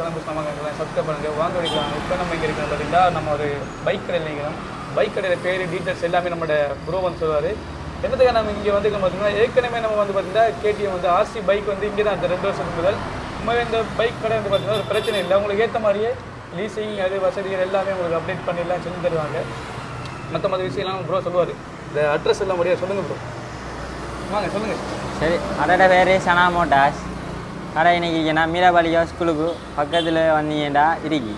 நம்ம சேனல் நம்ம கேட்கலாம் சப்ஸ்கிரைப் பண்ணுங்கள் வாங்க வைக்கலாம் இப்போ நம்ம இங்கே இருக்கிறோம் பார்த்தீங்கன்னா நம்ம ஒரு பைக் கடையில் நிற்கிறோம். பைக் கடையில் பேர் டீட்டெயில்ஸ் எல்லாமே நம்மளோட ப்ரோ வந்து சொல்லுவார். என்னத்துக்காக நம்ம இங்கே வந்து பார்த்தீங்கன்னா ஏற்கனவே நம்ம வந்து பார்த்தீங்கன்னா கேடிஎம் வந்து ஆர்சி பைக் வந்து இங்கே தான் இந்த ரெண்டு வருஷத்துக்கு முதல் உண்மையாக இந்த பைக் கடை வந்து பார்த்தீங்கன்னா ஒரு பிரச்சனை இல்லை. உங்களுக்கு ஏற்ற மாதிரியே லீசிங் அது வசதிகள் எல்லாமே உங்களுக்கு அப்டேட் பண்ணிடலாம் செஞ்சு தருவாங்க. மற்ற மற்ற விஷயம்லாம் ப்ரோ சொல்லுவார். இந்த அட்ரஸ் எல்லாம் முடியாது சொல்லுங்கள் ப்ரோ வாங்க சொல்லுங்கள் சரி அதோட பேர் சனா மோட்டார்ஸ். கடை இன்னைக்கு இருக்கேன்னா மீராபாலிகா ஸ்கூலுக்கு பக்கத்தில் வந்தீங்கடா இருக்கி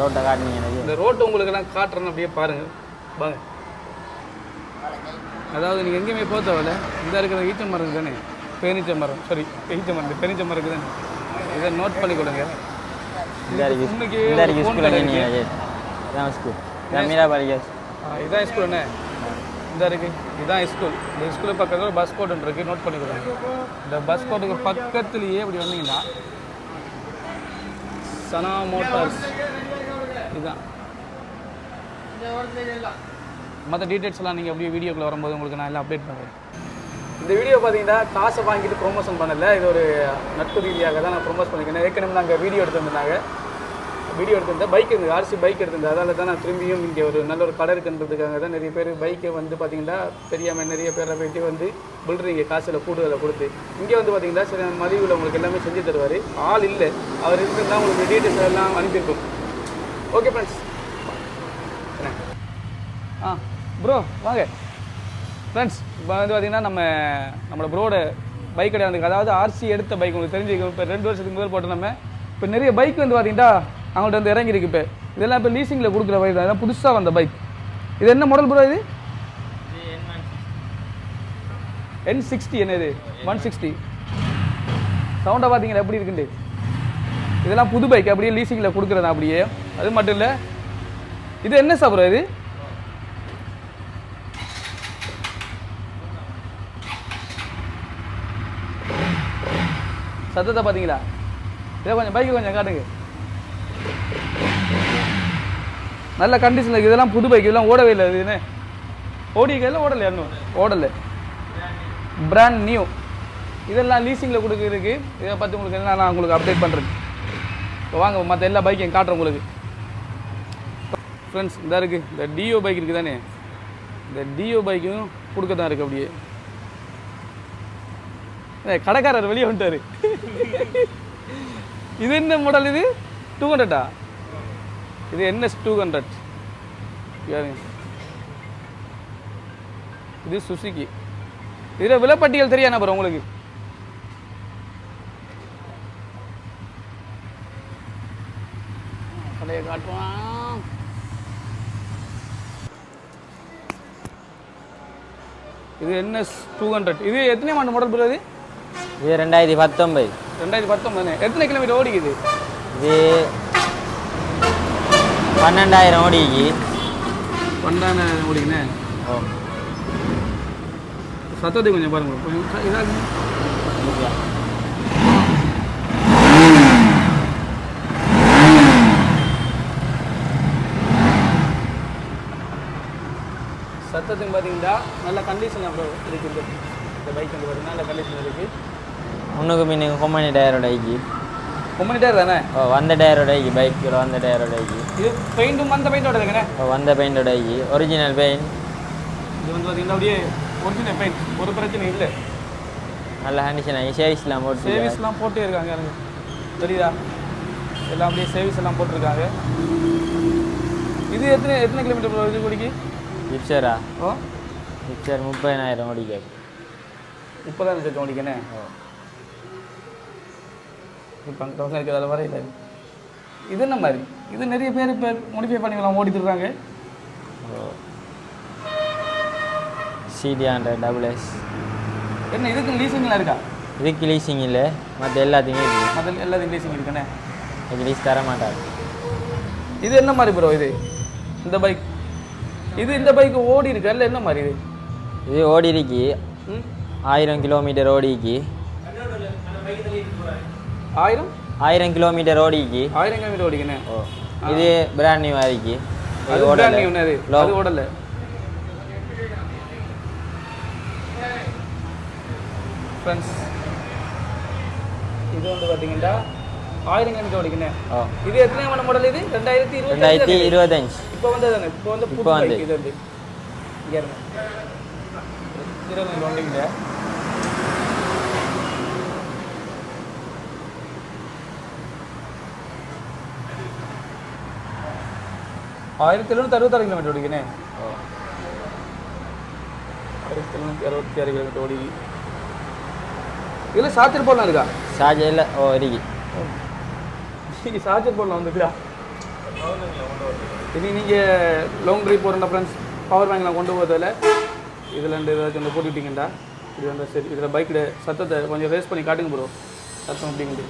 ரோட்டை காட்டினீங்க எனக்கு. இந்த ரோட்டு உங்களுக்கு எல்லாம் காட்டுறேன்னு அப்படியே பாருங்க. வாங்க. அதாவது நீங்கள் எங்கேயுமே போக தேவையில்ல. இந்த இருக்கிற ஈச்ச மரம் தானே? பேரிச்ச மரம் சாரி ஈச்ச மரம் பெரிச்ச மரம் தானே? இதை நோட் பண்ணி கொடுங்க. ஸ்கூல் மீராபாலிகா ஆ, இதான் ஸ்கூல் என்ன இந்த இருக்கு இதுதான் ஸ்கூல் இந்த ஸ்கூலு பக்கத்தில் பஸ் கோடு இருக்குது நோட் பண்ணிக்கிறேன். இந்த பஸ் கோட்டுக்கு பக்கத்துலேயே இப்படி வந்தீங்கன்னா சனா மோட்டார்ஸ் இதுதான் மற்ற டீட்டெயில்ஸ்லாம் நீங்கள் அப்படியே வீடியோக்குள்ள வரும்போது உங்களுக்கு நான் எல்லாம் அப்டேட் பண்ணுறேன் இந்த வீடியோ பார்த்தீங்கன்னா காசை வாங்கிட்டு ப்ரொமோஷன் பண்ணலை. இது ஒரு நட்பு ரீதியாக தான் நான் ப்ரொமோட் பண்ணிக்கிறேன். ஏற்கனவே நாங்கள் வீடியோ எடுத்திருந்தாங்க வீடியோ எடுத்திருந்தேன். பைக் இருந்தது ஆர்சி பைக் எடுத்திருந்தேன். அதால தான் நான் திரும்பியும் இங்கே ஒரு நல்ல ஒரு கடை இருக்குன்றதுக்காக தான் நிறைய பேர் பைக்கை வந்து பார்த்தீங்கன்னா தெரியாமல் நிறைய பேரை போயிட்டு வந்து புல்றீங்க காசில் கூடுதலை கொடுத்து. இங்கே வந்து பார்த்தீங்கன்னா சில மதிவில் உங்களுக்கு எல்லாமே செஞ்சு தருவார். ஆள் இல்லை. அவர் இருந்தால் உங்களுக்கு டீட்டெயில்ஸ் எல்லாம் அனுப்பியிருக்கும். ஓகே ஃப்ரெண்ட்ஸ் ஆ ப்ரோ வாங்க. ஃப்ரெண்ட்ஸ் இப்போ வந்து பார்த்தீங்கன்னா நம்ம நம்மளோட ப்ரோட பைக் கிடையாது அதாவது ஆர்சி எடுத்த பைக் உங்களுக்கு தெரிஞ்சுக்கும் இப்போ ரெண்டு வருஷத்துக்கு முதல் போட்டு நம்ம. இப்போ நிறைய பைக் வந்து பார்த்தீங்கன்னா அவங்கள்ட்ட வந்து இறங்கியிருக்கு இப்போ. இதெல்லாம் இப்போ லீசிங்கில் கொடுக்குற பைக் தான் இதெல்லாம் புதுசாக வந்த பைக் இது என்ன மாடல் ப்ரோ இது? என் சிக்ஸ்டி என்ன இது ஒன் சிக்ஸ்டி சவுண்டை பார்த்தீங்களா எப்படி இருக்குண்டு? இதெல்லாம் புது பைக் அப்படியே லீசிங்கில் கொடுக்குறதா அப்படியே? அது மட்டும் இல்லை. இது என்ன சார் ப்ரோ இது? சத்தத்தை பார்த்தீங்களா இதை கொஞ்சம் பைக்கு கொஞ்சம் காட்டுங்க. நல்ல கண்டிஷனில் இருக்குது இதெல்லாம் புது பைக் இதெல்லாம் ஓடவே இல்லை. இது என்ன? ஓடி கையில் ஓடலை இன்னும்? ஓடலை. பிராண்ட் நியூ இதெல்லாம் லீசிங்கில் கொடுக்குறதுக்கு இதை பற்றி உங்களுக்கு என்ன நான் உங்களுக்கு அப்டேட் பண்ணுறேன் இப்போ வாங்க மற்ற எல்லா பைக்கையும் காட்டுறேன் உங்களுக்கு. ஃப்ரெண்ட்ஸ் இந்த இருக்குது இந்த டிஓ பைக் இருக்குது தானே? இந்த டிஓ பைக்கும் கொடுக்க தான் இருக்குது அப்படியே. கடைக்காரர் வெளியே வந்துட்டார். இது என்ன மாடல் இது? டூ ஹண்ட்ரடா இது என்எஸ் டூ ஹண்ட்ரட் இது சுசுகி இதில் விலைப்பட்டியல் தெரியா நபர் உங்களுக்கு? கடையை காட்டுவான். இது என்எஸ் டூ ஹண்ட்ரட் இது எத்தனை ஆண்டு மாடல் ப்ரோ இது? ரெண்டாயிரத்தி பத்தொன்பது. ரெண்டாயிரத்தி பத்தொம்பது எத்தனை கிலோமீட்டர் ஓடிக்குது? இது பன்னெண்டாயிரம் ஓடிக்கு. பன்னெண்டாயிரம் ஓடிக்குண்ணே? ஓ. சத்தத்தை கொஞ்சம் பாருங்க கொஞ்சம் இதாக. சத்தத்துக்கு பார்த்தீங்கன்னா நல்ல கண்டிஷன் அப்புறம் இருக்குது. இந்த பைக் வந்து பார்த்தீங்கன்னா நல்ல கண்டிஷன் இருக்குது முன்னுக்கு பின்னுக்கு கொம்மணி டயரோட ஐக்கி ஒம்பது டயர் தானே? ஓ வந்த டயரோட ஐக்கி பைக்கில் வந்த டயரோட ஐக்கி இது பெயிண்ட்டும் அந்த பெயிண்டோட இருக்குண்ணே. ஓ வந்த பெயிண்டோட ஐக்கி ஒரிஜினல் பெயிண்ட் இது வந்து பார்த்தீங்கன்னா அப்படியே ஒரிஜினல் பெயிண்ட் ஒரு பிரச்சனை இல்லை. நல்ல கண்டிஷன் ஆகி சேவிஸ்லாம் போட்டு சேவிஸ்லாம் போட்டே இருக்காங்க எனக்கு தெரியுதா? எல்லாம் அப்படியே சேவிஸ் எல்லாம் போட்டிருக்காங்க. இது எத்தனை எத்தனை கிலோமீட்டர் இது குடிக்கு? ஜிப்சரா ஓ? ஜிப்சர் முப்பதினாயிரம் ஓடிக்க. முப்பதாயிரம் சேர்த்து ஓடிக்கண்ணே. இப்போ அங்கே தௌசண்ட் இருக்கிறதால வரையில. இது என்ன மாதிரி? இது நிறைய பேர் இப்போ மோடிஃபை பண்ணிக்கலாம் ஓடிட்டு இருக்காங்க. சிடி ஹண்ட்ரட் டபுள் எஸ் என்ன இதுக்கு லீசிங்லாம் இருக்கா? இதுக்கு லீசிங் இல்லை. மற்ற எல்லாத்தையுமே இருக்கு. மற்ற எல்லாத்தையும் லீசிங் இருக்குண்ணே இது லீஸ் தர மாட்டாங்க. இது என்ன மாதிரி ப்ரோ இது? இந்த பைக் இது இந்த பைக் ஓடி இருக்கா? இல்லை என்ன மாதிரி இது? இது ஓடி இருக்கு. ஆயிரம் கிலோமீட்டர் ஓடிக்கு ஆயிரம்? ஆயிரம் கிலோமீட்டர் ஓடிக்கு. ஆயிரம் கிலோமீட்டர் ஓடிக்கண்ணே ஓ. இது பிராண்ட் நியூ ஆயிருக்கு. அது ண்ணே அது. ஓடல. ஃப்ரெண்ட்ஸ் இது வந்து பார்த்தீங்கன்னா ஆயிரம் கிலோமீட்டர் ஓடிக்கணும் இது எத்தனை மாடல் இது? ரெண்டாயிரத்தி இருபத்தி ரெண்டாயிரத்தி இருபத்தஞ்சு. இப்போ வந்து தானே? இப்போ வந்து புது இப்போ வந்து. bike இது வந்து. இங்கே இருங்க இருபது வண்டிங்க ஆயிரத்தி எழுநூற்றி அறுபத்தாறு கிலோமீட்டர் ஓடிக்கணே ஆயிரத்தி எழுநூற்றி அறுபத்தி ஆறு கிலோமீட்டர் ஓடி இதில் சார்ஜர் போடலாம் இருக்கா? சார்ஜரில் ஓ இருக்கு. இன்னைக்கு சார்ஜர் போடலாம் வந்துக்கா இனி நீங்கள் லாங் ட்ரைவ் போகிறேன் ஃப்ரெண்ட்ஸ் பவர் பேங்க்லாம் கொண்டு போகிறதில்ல இதில் ரெண்டு ஏதாச்சும் ஒன்று போட்டு விட்டீங்கடா இது வந்து சரி இதில் பைக்கில் சத்தத்தை கொஞ்சம் ரேஸ் பண்ணி காட்டுங்க ப்ரோ சத்தம் அப்படிங்கிறது.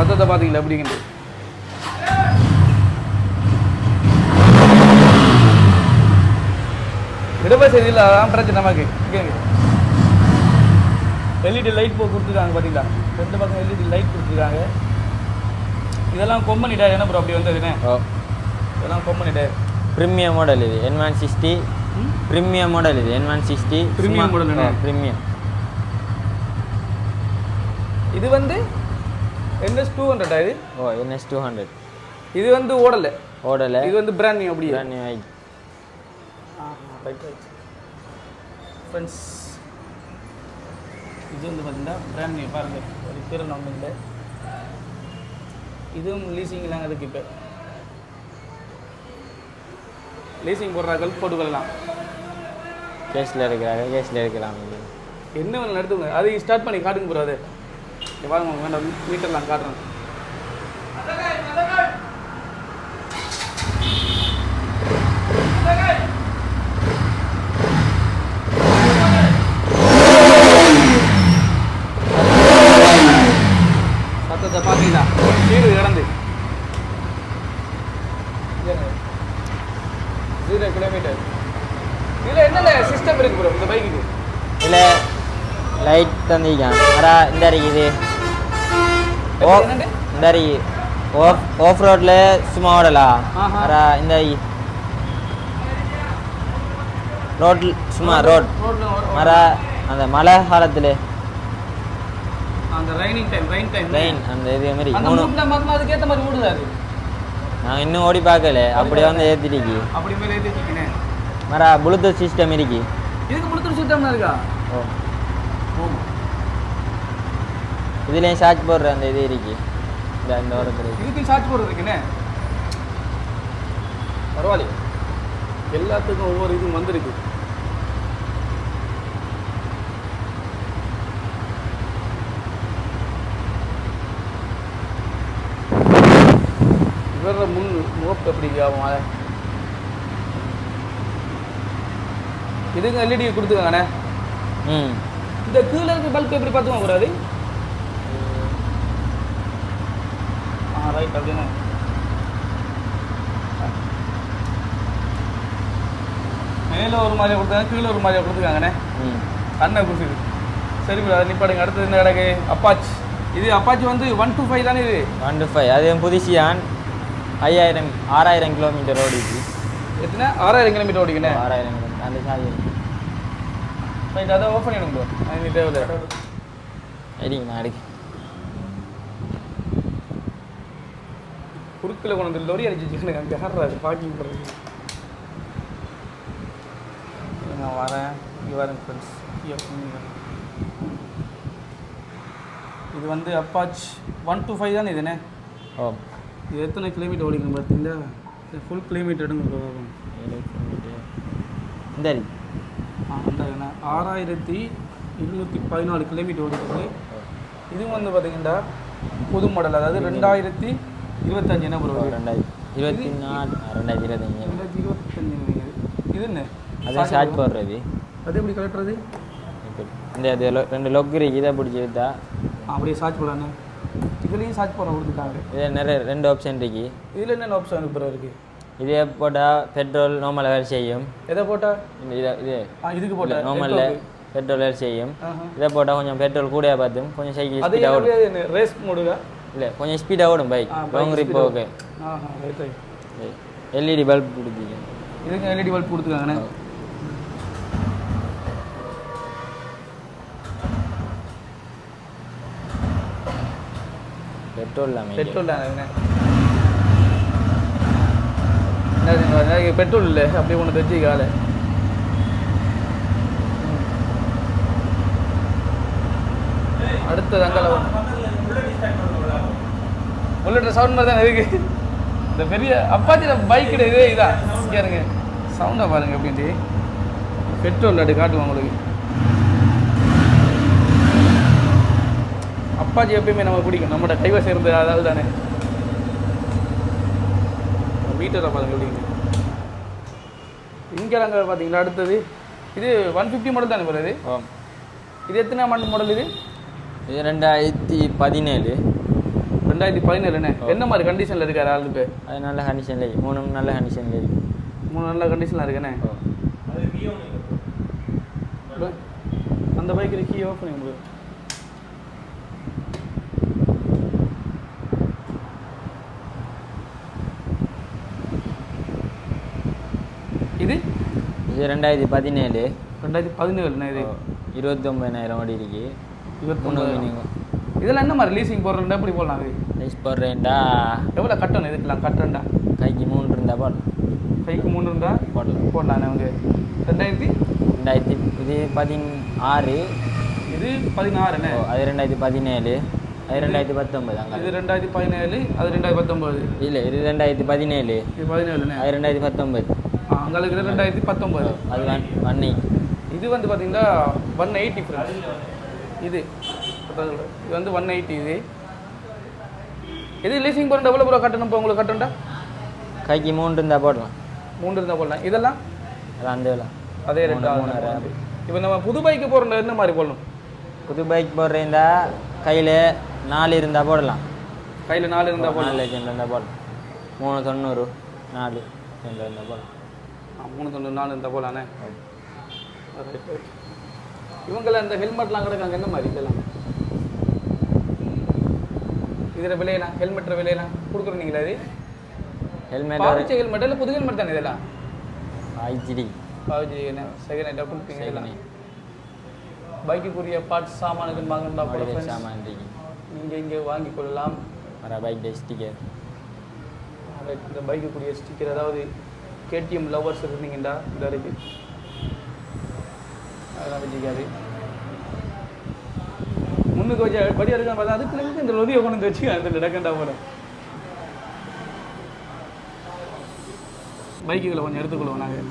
சத்தத்தை பார்த்தீங்களா? அப்படிங்கிறது விடப்பா சரி இல்லை அதான் பிரச்சனை நமக்கு. எல்இடி லைட் போ கொடுத்துருக்காங்க பார்த்தீங்களா? ரெண்டு பக்கம் எல்இடி லைட் கொடுத்துருக்காங்க. இதெல்லாம் கொம்பனி டயர் என்ன ப்ரோ அப்படி வந்ததுன்னு? இதெல்லாம் கொம்பனி டயர் ப்ரீமியம் மாடல் இது N one sixty premium model இது என் ஒன் சிக்ஸ்டி model என்ன? ப்ரீமியம் இது வந்து என்எஸ் டூ ஹண்ட்ரட் இது? ஓ என்எஸ் டூ ஹண்ட்ரட் இது வந்து ஓடலை. ஓடலை. இது வந்து பிராண்ட் நியூ அப்படியே. Bike. ரைட் ரைட் ஃப்ரெண்ட்ஸ் இது வந்து பார்த்தீங்கன்னா பிராண்ட் நியூ பாருங்கள் ஒரு பேர் ஒன்றும் இல்லை. இதுவும் லீசிங்லாம் அதுக்கு இப்போ. லீசிங் போடுறார்கள் போட்டுக்கொள்ளலாம் கேஸில் இருக்கிறாங்க கேஸில் இருக்கிறாங்க. என்ன வேணும் நடத்துங்க. அதை ஸ்டார்ட் பண்ணி காட்டுங்க ப்ரோ அது. இங்க பாருங்க உங்க வேண்டாம் மீட்டர்லாம் காட்டுறேன் சத்தத்தை பார்த்தீங்களா கீழே கிடந்து ஜீரோ கிலோமீட்டர் இதில் என்னென்ன சிஸ்டம் இருக்கு ப்ரோ இந்த பைக்குக்கு இதில் லைட் தந்திருக்கான் அடா இந்த இருக்குது ஓ? இந்த இருக்கு ஆஃப் ஆஃப் ரோட்டில் சும்மா ஓடலா. அடா இந்த ரோட் சும்மா ரோட் மர அந்த மழை காலத்தில் அந்த raining time rain time train அந்த இது மாதிரி. மூணு மரமா அதுக்கேற்ற மாதிரி மூடுது அது? நாங்கள் இன்னும் ஓடி பார்க்கல. அப்படியே வந்து ஏற்றிருக்கு அப்படி மேலே ஏற்றி வச்சுக்கினேன் மர ப்ளூடூத் சிஸ்டம் இருக்கு. இதுக்கு முழுத்து சுத்தம் இருக்கா? ஓ. இதுலேயும் சார்ஜ் போடுற அந்த இது இருக்கு. இந்த இந்த ஓரத்தில் இதுக்கு சார்ஜ் போடுறது இருக்குண்ணே. பரவாயில்லையே. எல்லாத்துக்கும் ஒவ்வொரு இதுவும் வந்திருக்கு. இவர முன் முகப்பு எப்படி ஆகும் அதை? இதுக்கு எல்இடி கொடுத்துருக்காங்கண்ணே ம். இந்த கீழே இருக்க பல்ப் எப்படி பார்த்துமா கூடாது ஆ ரைட் அப்படின்னு மேலே ஒரு மாதிரியா கொடுத்தாங்க கீழே ஒரு மாதிரியா கொடுத்துருக்காங்கண்ணே. கண்ணை குடிச்சிது சரி bro, அதை நிப்பாடுங்க அடுத்தது என்ன கிடக்கு அப்பாச் இது அப்பாச்சி வந்து ஒன் டூ ஃபைவ் தானே இது? ஒன் டு ஃபைவ் அது புதுசியான். ஐயாயிரம் ஆறாயிரம் கிலோமீட்டர் ஓடிச்சு எத்தனை? ஆறாயிரம் கிலோமீட்டர் ஓடிக்கண்ணே. ஆறாயிரம் அந்த சாதி ரைட் அதை ஓப்பன் பண்ணிடுங்க ப்ரோ அது தேவையில்லை அடிங்க நான் அடிக்க குறுக்கில் கொண்டு வந்து லொரி அடிச்சு வச்சுக்கணும் அங்கே பார்க்கிங் பண்ணுறது நான் வரேன் இங்கே வரேன் ஃப்ரெண்ட்ஸ் இது வந்து அப்பாச் ஒன் டூ ஃபைவ் தானே இதுண்ணே ஓ. இது எத்தனை கிலோமீட்டர் ஓடிக்கணும் பார்த்தீங்களா ஃபுல் கிலோமீட்டர் எடுங்க bro. ஏழு கிலோமீட்டர் இந்த அந்த ஆறாயிரத்தி இருநூற்றி பதினாலு கிலோமீட்டர் ஓடிக்கிறது இதுவும் வந்து பார்த்தீங்கன்னா புது மாடல் அதாவது ரெண்டாயிரத்தி இருபத்தஞ்சு என்ன ப்ரோ ரெண்டாயிரத்தி இருபத்தி நாலு ரெண்டாயிரத்தி இருபத்தஞ்சு. ரெண்டாயிரத்தி இருபத்தஞ்சு. இது என்ன? அது சார்ஜ் போடுறது அது எப்படி கலட்டுறது இப்ப இந்த இது லொ- ரெண்டு லொக் இருக்கு இதை பிடிச்சி எடுத்தா. அப்படியே சார்ஜ் போடானே இதுலேயும் சார்ஜ் போட கொடுத்துட்டாங்க இது நிறைய ரெண்டு ஆப்ஷன் இருக்கு. இதில் என்னென்ன ஆப்ஷன் ப்ரோ இருக்குது இதே போட்டால் பெட்ரோல் நார்மலாக வேலை செய்யும். எதை போட்டால் இதை இது. இதுக்கு போட்டால் நார்மலில் பெட்ரோல் வேலை செய்யும். இதை போட்டால் கொஞ்சம் பெட்ரோல் கூடயா பார்த்தும். கொஞ்சம் சைக்கிள் ஸ்பீடாக ஓடும். ரேஸ் மோடுல இல்லை கொஞ்சம் ஸ்பீடாக ஓடும் bike long trip okay LED bulb கொடுத்தீங்க இதுக்கு எல்இடி பல்ப் கொடுத்துருக்காங்கண்ணே. பெட்ரோல் பெட்ரோல் பெட்ரோல் இல்லை. அப்படியே ஒன்று தெரிஞ்சு காலை அடுத்தது அங்கே புல்லட் சவுண்ட் மாதிரி தான் இருக்கு. இந்த பெரிய அப்பாச்சி பைக் இதே இதான் இங்கே இருங்க. சவுண்டை பாருங்க அப்படின்ட்டு பெட்ரோல் அடி காட்டுவோம் உங்களுக்கு. அப்பாச்சி எப்பயுமே நம்ம பிடிக்கும். நம்மளோட கைவசம் இருந்தது அதாவது தானே மீட்டரில் பாருங்க எப்படிங்க இங்கே பார்த்தீங்களா அடுத்தது? இது ஒன் ஃபிஃப்டி மாடல் தானே வருது இது? எத்தனை மாடல் மாடல் இது? இது ரெண்டாயிரத்தி பதினேழு. ரெண்டாயிரத்தி பதினேழுண்ணே என்ன மாதிரி கண்டிஷனில் இருக்காரு ஆளு இப்போ அது நல்ல கண்டிஷனில் மூணு நல்ல கண்டிஷனில் இருக்கு மூணு நல்ல கண்டிஷனில் இருக்குண்ணே அந்த பைக்கில் கீ ஆஃப் பண்ணி உங்களுக்கு இது இது ரெண்டாயிரத்தி பதினேழு. ரெண்டாயிரத்தி பதினேழுண்ணே இது? இருபத்தி ஒம்பதாயிரம் ஓடி இருக்கு. இருபத்தி மூணு ஒன்பது மீனிங். இதெல்லாம் என்ன மாதிரி லீசிங் போடுறா எப்படி போடலாம் அது? ரைஸ் போடுறேன்டா. எவ்வளோ கட்டணும் இதுக்கெல்லாம் கட்டண்டா கைக்கு மூணு இருந்தா போடலாம். கைக்கு மூணு இருந்தா? போடலாம். போடலாண்ணே அவங்க. ரெண்டாயிரத்தி? ரெண்டாயிரத்தி இது பதினாறு. இது பதினாறுண்ணே அது ரெண்டாயிரத்தி பதினேழு. அது ரெண்டாயிரத்தி பத்தொம்பது அங்கே. இது ரெண்டாயிரத்தி பதினேழு அது ரெண்டாயிரத்தி பத்தொம்பது இல்லை இது ரெண்டாயிரத்தி பதினேழு. இது பதினேழுண்ணே அது ரெண்டாயிரத்தி பத்தொம்பது அங்களுக்கு இது ரெண்டாயிரத்தி பத்தொம்பது. அது ஒன் ஒன் எயிட் இது வந்து பார்த்தீங்கன்னா ஒன் எயிட்டி ஃப்ரெண்ட்ஸ் இது இது வந்து ஒன் எயிட்டி இது. இது லீசிங் போகிற எவ்வளோ ப்ரோ கட்டணும் இப்போ உங்களுக்கு கட்டண்டா கைக்கு மூணு இருந்தால் போடலாம். மூணு இருந்தால் போடலாம். இதெல்லாம்? அந்த அதே ரெண்டு. இப்போ நம்ம புது பைக்கு போகிற என்ன மாதிரி போடணும்? புது பைக் போடுறீந்தா கையில் நாலு இருந்தால் போடலாம். கையில் நாலு இருந்தால் போடலாம் நாலு லட்சம் இருந்தால் போடலாம். மூணு தொண்ணூறு நாலு இருந்தால் போடலாம். மூணு தொண்ணூறு நாலு இருந்தால் போடலாண்ணே இவங்கெல்லாம் இந்த ஹெல்மெட்லாம் கிடக்காங்க என்ன மாதிரி இதெல்லாம்? இதில் விலையெல்லாம் ஹெல்மெட் விலையெல்லாம் கொடுக்குறீங்களா இது? ஹெல்மெட் ஒரு பாவிச்ச ஹெல்மெட் இல்லை புது ஹெல்மெட் தானே இதெல்லாம்? ஐஜிடி பாவிச்சு என்ன செகண்ட் ஹேண்டாக கொடுப்பீங்க இதெல்லாம்? பைக்குக்குரிய பார்ட்ஸ் சாமானுக்கு வாங்கணும்னா கூட சாமான் இருக்கு நீங்க இங்கே வாங்கி கொள்ளலாம். வர பைக் ஸ்டிக்கர் Right, இந்த பைக்குக்குரிய ஸ்டிக்கர் அதாவது கேடிஎம் லவ்வர்ஸ் இருந்தீங்கடா இந்த வரைக்கும் அதெல்லாம் வச்சுக்காது முன்னுக்கு வச்சு படி எடுக்க பார்த்தா அதுக்குள்ள இருந்து இந்த லொதியை கொண்டு வந்து வச்சு அந்த நடக்கண்டா போல. பைக்குகளை கொஞ்சம் எடுத்துக்கொள்வோம் நாங்கள்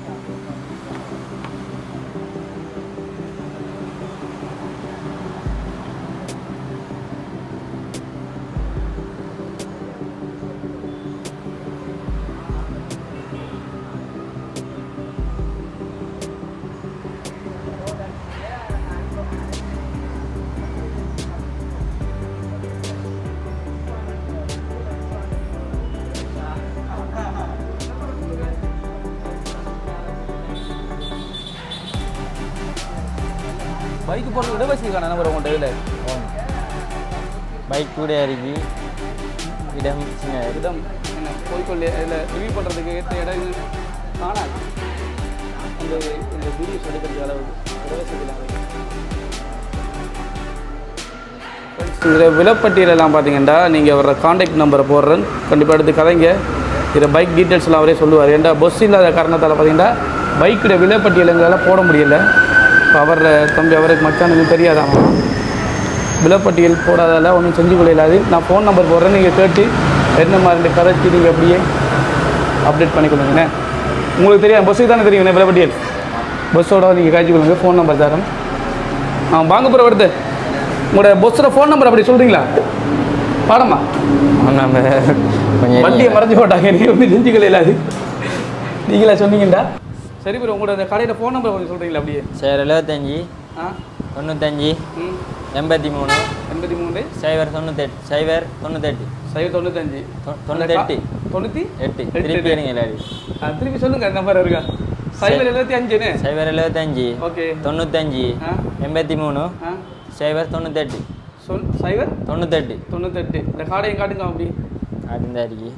பைக்கு போட்டு இடவசதிக்கான நம்பர் உங்கள்கிட்ட இதில். பைக் கூட இருக்கு இடம் சின்ன. இடம். என்ன போய்க்கொள்ளே இதில் ரிவ்யூ பண்ணுறதுக்கு ஏற்ற இடம் காணாது அந்த இந்த வீடியோஸ் எடுக்கிறது அளவுக்கு இடவசதியில் இதில் விலப்பட்டியலெல்லாம் பார்த்தீங்கன்னா நீங்கள் அவரோட காண்டாக்ட் நம்பரை போடுறேன். கண்டிப்பாக எடுத்து கதைங்க. இதில் பைக் டீட்டெயில்ஸ்லாம் அவரே சொல்லுவார். ஏன்டா பஸ் இல்லாத காரணத்தால் பார்த்தீங்கன்னா பைக்கோட விலைப்பட்டியல் எங்களால் போட முடியல. அவர் தம்பி அவருக்கு மச்சானுக்கு தெரியாதாமா? விலைப்பட்டியல் போடாதால ஒன்றும் செஞ்சு கொள்ளாது நான் ஃபோன் நம்பர் போடுறேன் நீங்கள் கேட்டு என்ன மாதிரி கதைச்சி நீங்கள் அப்படியே அப்டேட் பண்ணி கொடுங்கண்ணே உங்களுக்கு தெரியும் பஸ்ஸுக்கு தானே தெரியுங்கண்ணே விலைப்பட்டியல்? பஸ்ஸோட நீங்கள் காய்ச்சி கொடுங்க ஃபோன் நம்பர் தரேன். ஆ வாங்க போகிற வருது உங்களோட பஸ்ஸோட ஃபோன் நம்பர் அப்படி சொல்கிறீங்களா பாடமா நம்ம வண்டியை மறைஞ்சு போட்டாங்க நீங்கள் ஒன்றும் செஞ்சு கொள்ளாது நீங்களா சொன்னீங்கடா. சரி ப்ரோ உங்களோட அந்த கடையில் ஃபோன் நம்பர் கொஞ்சம் சொல்கிறீங்களா அப்படியே? சரி எழுபத்தஞ்சி ஆ? தொண்ணூத்தஞ்சு. ம். எண்பத்தி மூணு எண்பத்தி மூணு சைபர் தொண்ணூத்தெட்டு. சைபர் தொண்ணூத்தெட்டு சைவ தொண்ணூத்தஞ்சு தொண்ணூத்தெட்டு. தொண்ணூற்றி எட்டு. திருப்பி இருங்க எல்லாரும். திருப்பி சொல்லுங்க நம்பர் இருக்கா? சைபர் எழுபத்தி அஞ்சுன்னு சைபர் எழுபத்தஞ்சி ஓகே. தொண்ணூத்தஞ்சு. எண்பத்தி மூணு சைபர் தொண்ணூத்தெட்டு. சொல் சைபர் தொண்ணூத்தெட்டு. தொண்ணூத்தெட்டு. இந்த கார்டையும் காட்டுங்க அப்படி. அதுதான் இருக்கு.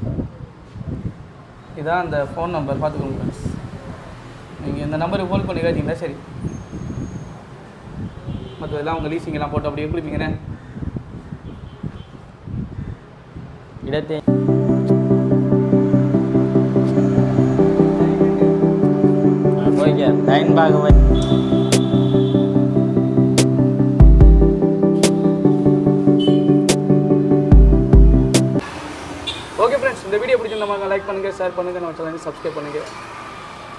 இதான் அந்த ஃபோன் நம்பர் பார்த்துக்கோங்க நீங்கள் இந்த நம்பருக்கு கால் பண்ணி கேட்டிங்களா சரி. மற்றதெல்லாம் உங்கள் லீசிங் எல்லாம் போட்டு அப்படியே கொடுப்பீங்கண்ணே இடத்தை ஓகே டைம் பார்க்க ஓகே ஃப்ரெண்ட்ஸ் இந்த வீடியோ பிடிச்சிருந்தவங்க லைக் பண்ணுங்கள் ஷேர் பண்ணுங்கள் நம்ம சேனல் சப்ஸ்கிரைப் பண்ணுங்கள்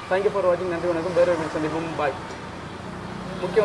தேங்க்யூ ஃபார் வாட்சிங் நன்றி வணக்கம். வேறு சந்திப்போம். பாய் முக்கியம்